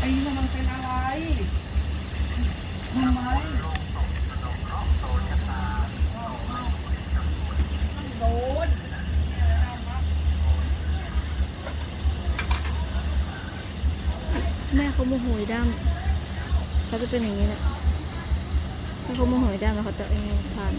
ไอ้นี่มันเป็นอะไรทำไมโดนแม่เขาโมโหยดำเขาจะเป็นอย่างนี้แหละถ้าเขาโมโหยดำแล้วเขาจะเองทาน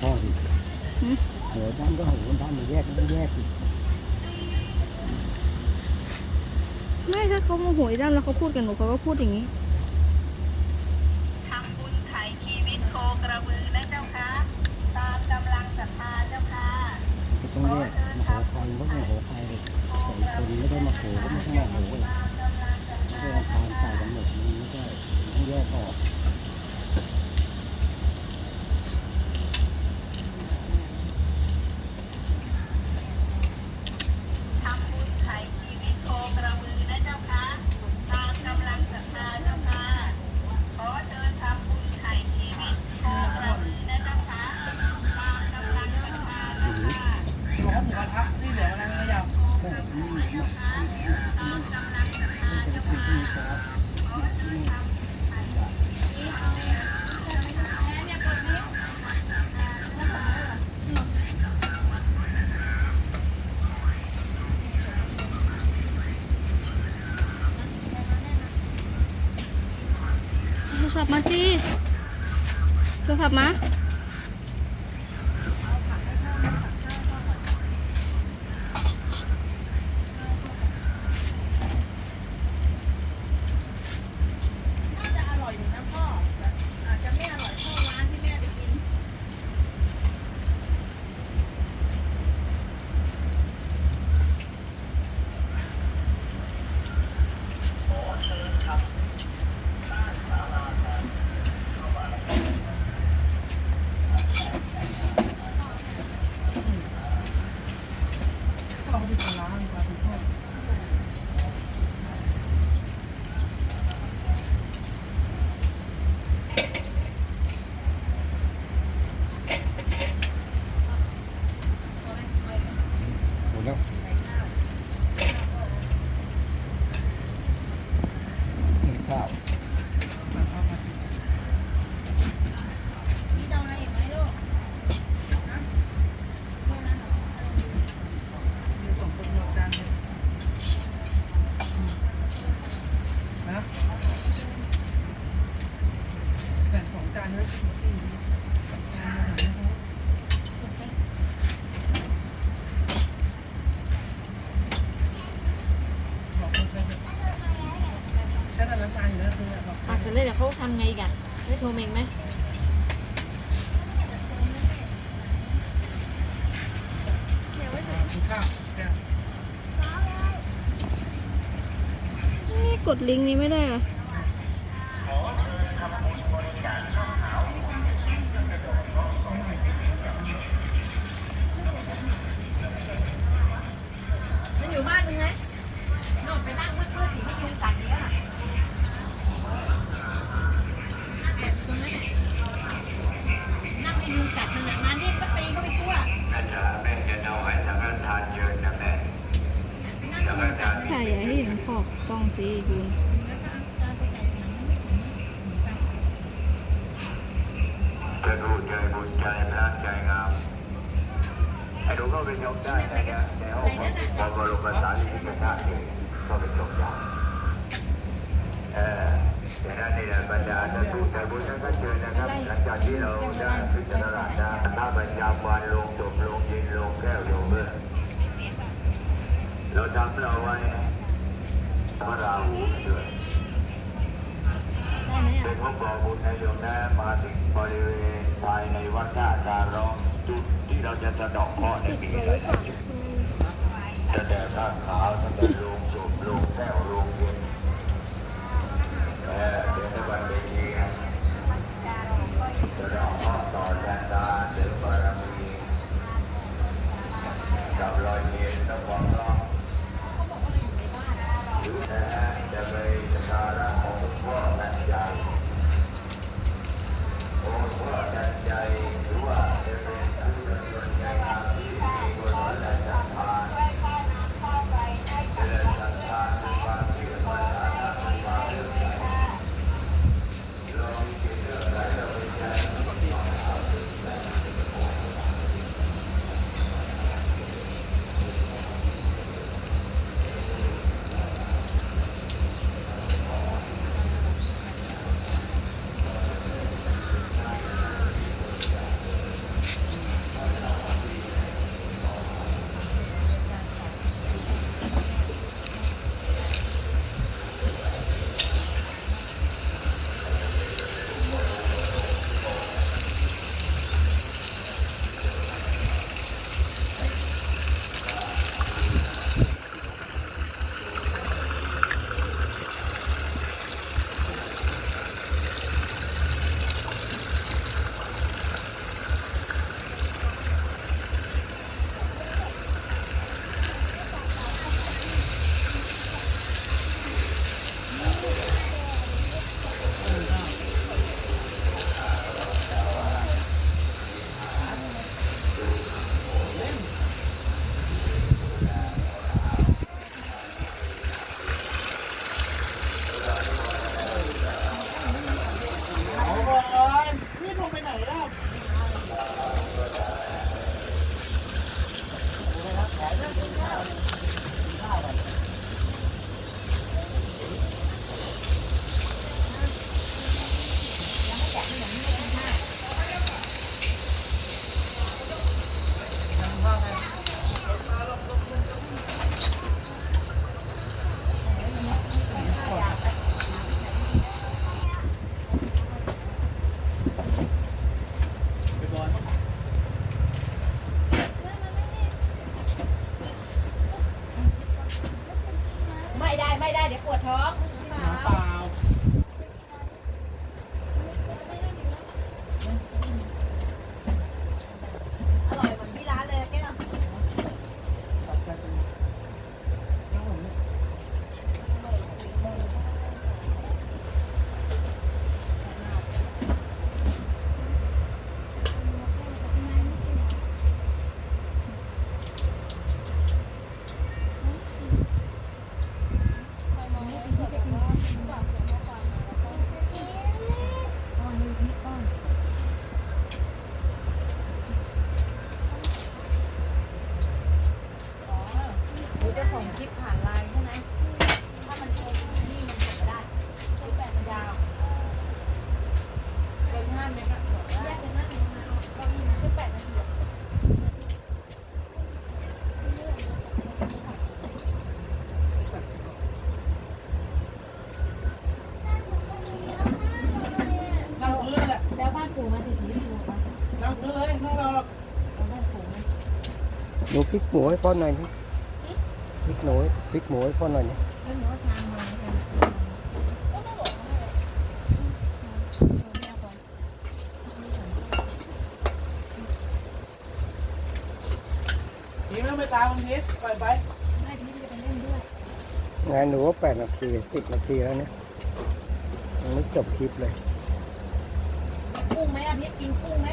พ่อดิหึหัวด้านก็หัวด้านมันแยกมันแยก ไม่ถ้าเขาโมโหยดำแล้วเขาพูดกับหนูเขาก็พูดอย่างนี้ทำบุญไถ่ชีวิตโคกระบือนะเจ้าค่ะตามกำลังศรัทธาเจ้าค่ะก็ต้องแยกมาโหใครก็ไม่โหใครเลยสองคนไม่ได้มาโหก็ไม่ต้องมาโหเลยไม่ได้เอาทานใส่กันหมดมันไม่ได้ต้องแยกออก โทรศัพท์มา น่าจะอร่อยอยู่นะพ่อแต่อาจจะไม่อร่อยเท่าร้านที่แม่ไปกิน ก็เราไปทำร้านปลาทูทอด หมดแล้วนี่ข้าว มาเข้ามา พี่จะเอาอะไรอีกไหมลูก มีสองคนโยกจานเลยนะแบองจานเลยสี่จานอาหารนะกคนไปเถอะใช้แต่น้ำตาอยู่แล้วคือบอกอะเสร็จแล้วเดี๋ยวเขาทำไงอีกันได้โทรเมงไหมกินข้าวแกนี่กดลิงก์นี้ไม่ได้เหรอมั ซีคุณจดูใจบุใจพระใจงามไอ้ดูก็เป็นยกได้นะเนี่ห้องของบรมสารีริกธาตุเองก็เป็นยกเออแต่นั่นนี่แะบรรดาท่านผู้ใจบุญท่านก็เชิญนะครับหลังจากที่เราได้พิจารณาหน้าบรรยาวันลงจบลงยินลงแก้วลงเมื่อเราทำเราไว้ พระราหูด้วยได้ไหมเนี่ยเป็นพวกบอกบุญในโยมนะมาถึงบริเวณภายในวัดท่าการร้องจุดที่เราจะสะเดอกเคราะห์ในปีหลายๆจุดจะแต่ผ้าขาวจะแต่ลงศพลงแก้วลงเย็นเออเดี๋ยวในวันดีๆจะเดอกเคราะห์ต่อแทนตาเสริมบารมีกับรอยเย็นและความรัก หรือแท้จะไปสักการะของหลวงพ่อแม่ใดูพริกหมูให้พ่อหน่อยนี่พริกหนูพริกหมูให้พ่อหน่อยนี่แล้วหนูก็ทานมาแล้วกันก็ไม่บอกให้เอาก่อนทีไม่ต้องไปตามมันพิษปล่อยไปไม่ที่จะไปเล่นด้วยงานหนูว่าแปดนาทีสิบนาทีแล้วเนี่ยยังไม่จบคลิปเลย กุ้งไหมอะพี่กินกุ้งไหม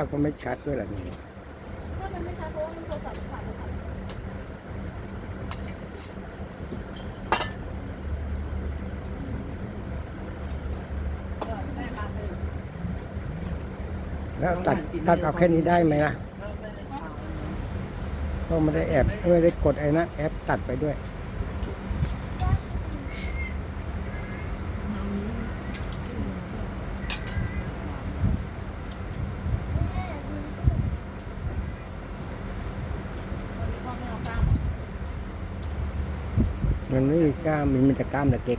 าก็ไม่ชัดด้วยหรอนี่ะนี่แล้วตัดตัดเอาแค่นี้ได้ไหมล่ะก็ไม่ได้แอบไม่ได้กดไอ้นะแอปตัดไปด้วยันไม่มีกล้าม มันมีแต่กล้ามแต่เก็ก